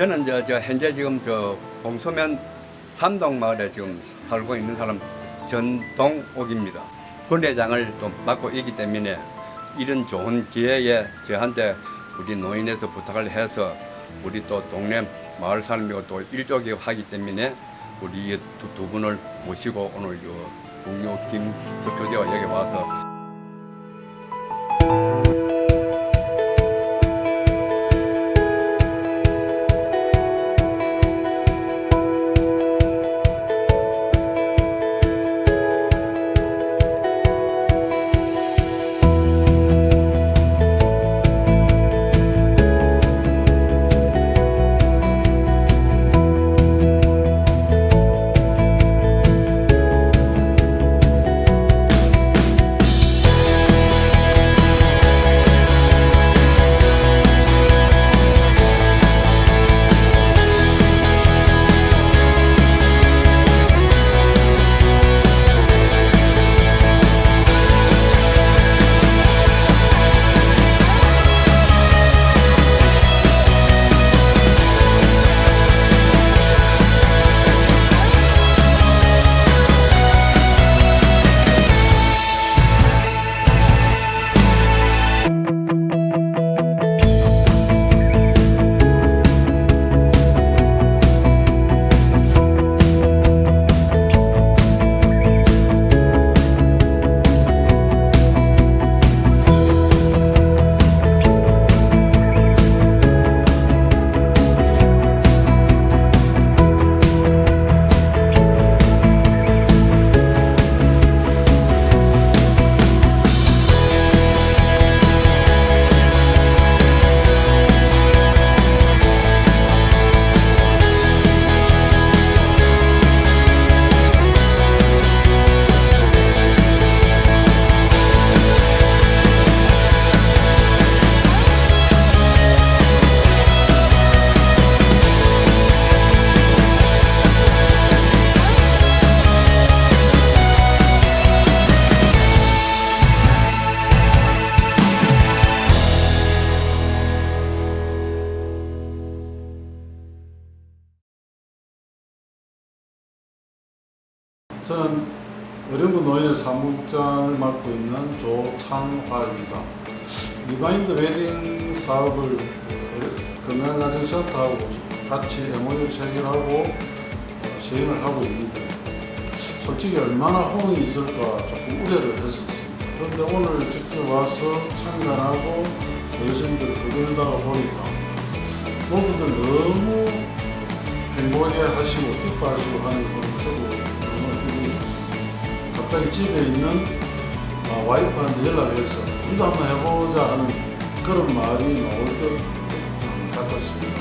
저는 저, 저 현재 지금 저 봉소면 삼동 마을에 지금 살고 있는 사람 전동옥입니다. 분회장을 또 맡고 있기 때문에 이런 좋은 기회에 저한테 우리 노인에서 부탁을 해서 우리 또 동네 마을 사람이고 또 일족이 하기 때문에 우리 두, 두 분을 모시고 오늘 요 국료 김석 교재와 여기 와서 저는 어려운 노인의 사무국장을 맡고 있는 조창화입니다. 리마인드 웨딩 사업을 어, 건강가정센터하고 같이 MOU 체결하고 어, 시행을 하고 있는데 솔직히 얼마나 호응이 있을까 조금 우려를 했었습니다. 그런데 오늘 직접 와서 참관하고 어르신들 그걸다가 보니까 모두들 너무 행복해 하시고 기뻐하시고 하는 걸 저도 갑자기 집에 있는 아, 와이프한테 연락해서 우리도 한번 해보자 하는 그런 말이 나올 것 같았습니다.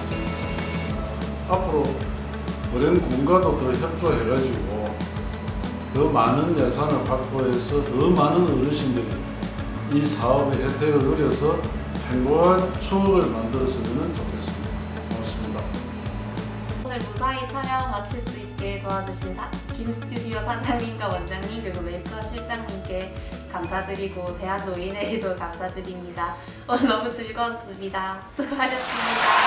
아, 앞으로 어린 군과도 더 협조해가지고 더 많은 예산을 확보해서 더 많은 어르신들이 이 사업의 혜택을 누려서 행복한 추억을 만들었으면 좋겠습니다. 오늘 무사히 촬영 마칠 수 있게 도와주신 사, 김 스튜디오 사장님과 원장님 그리고 메이크업 실장님께 감사드리고 대한 노인회에도 감사드립니다. 오늘 너무 즐거웠습니다. 수고하셨습니다.